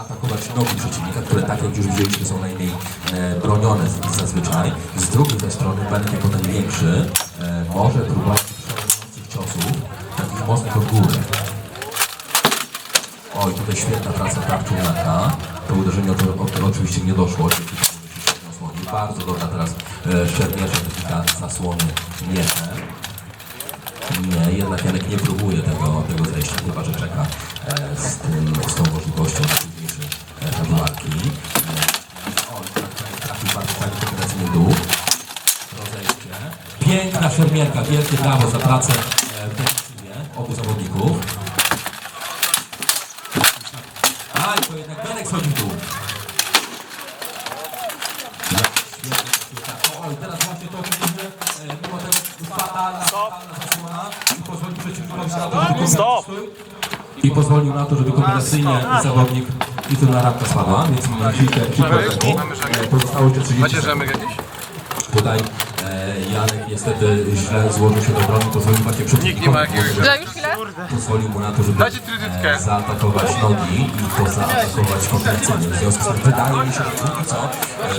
atakować nogi przeciwnika, które tak jak już widzieliśmy są najmniej e, bronione z- zazwyczaj. Z drugiej strony Benek jako ten większy e, może próbować przełamujących ciosów, takich mocnych od góry. Oj, tutaj świetna praca Tarczuniaka. To uderzenie o, o, oczywiście nie doszło. Bardzo dobra teraz e, szermierza technika zasłony mieczem. Nie, jednak Janek nie próbuje tego, tego zejścia, chyba że czeka e, z, tym, z tą możliwością na późniejszy e, etap walki. E, oj, tak, trafił bardzo fajnie kombinacyjny dół. Rozejście. Piękna szermierka, wielkie brawo za pracę e, w defensywie obu zawodników. Aj, to jednak Benek schodzi w dół. Oj, teraz właśnie to oczywiście e, mimo tego fatalna, fatalna zasłona i pozwolił przeciwnikowi na to, żeby Stop! i pozwolił na to, żeby kombinacyjnie zawodnik i tu na ramkę spadła, więc mamy chwilkę, kilka sekund. E, Pozostało jeszcze 30 Macie sekund. rzemek jakiś? Tutaj Janek niestety źle złożył się do broni, pozwolił właśnie przeciwnikowi. Nikt nie ma jakiegoś- Że już chwilę? Pozwolił mu na to, żeby Dajcie trytytkę. e, zaatakować nogi i to zaatakować kombinacyjnie. W związku z tym wydaje mi się, że póki co,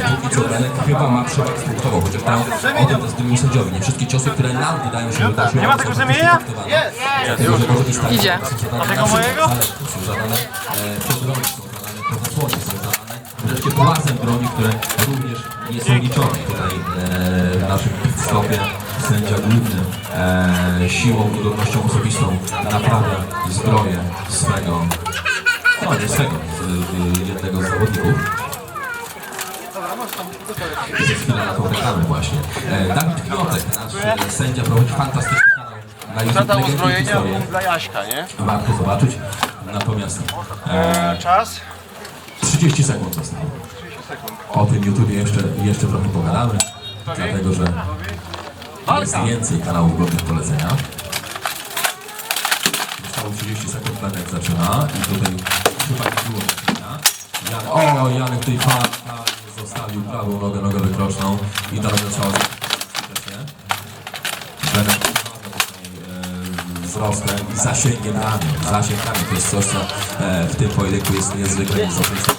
e, póki co Benek chyba ma przewagę punktową, chociaż tam o tym decyduje sędziowie. Nie wszystkie ciosy, które nam wydają się wydarzyły. Nie ma tego rzemienia? Że tak, Idzie. że są zadane tego mojego? zadane e, po broni, są zadane po zasłonie, są zadane wreszcie płasem broni, które również nie są liczone. Tutaj e, naszym stopie sędzia główny e, siłą i godnością osobistą naprawia zbroję swego, no nie swego, z, jednego z zawodników. Jest chwila na tą reklamę właśnie. E, Dawid nasz e, sędzia, prowadzi fantastyczny kanał na YouTube Zada Legendy i uzbrojenia dla Jaśka, nie? Warto zobaczyć. Natomiast e, Czas? 30 sekund zostało. O tym YouTubie jeszcze, jeszcze trochę pogadamy, dlatego że jest więcej kanałów godnych polecenia. Zostało 30 sekund, Benek zaczyna i tutaj chyba nie było. Jan, o, Janek tutaj fatalnie zostawił prawą nogę, nogę wykroczną i całą skutecznie. Benek tutaj e, wzrostem i zasięgiem ramion. Zasięg ramion to jest coś, co e, w tym pojedynku jest niezwykle istotne.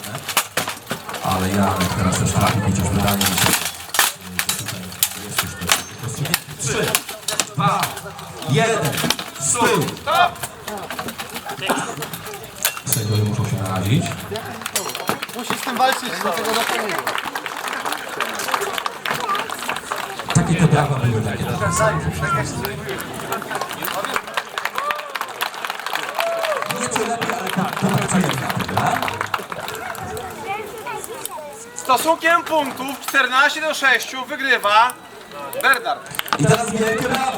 Ale Janek teraz też trafi, chociaż się, że tutaj jest już to rozstrzygnięcie. Trzy, dwa, jeden, stój! Sędziowie muszą się narazić. Musi z tym walczyć, dlatego dokonuję. Takie te brawa były takie defensywne. Nieco lepiej, ale tak, popracujemy na tym, tak? Stosunkiem punktów 14 do 6 wygrywa Bernard. I teraz wielkie brawa!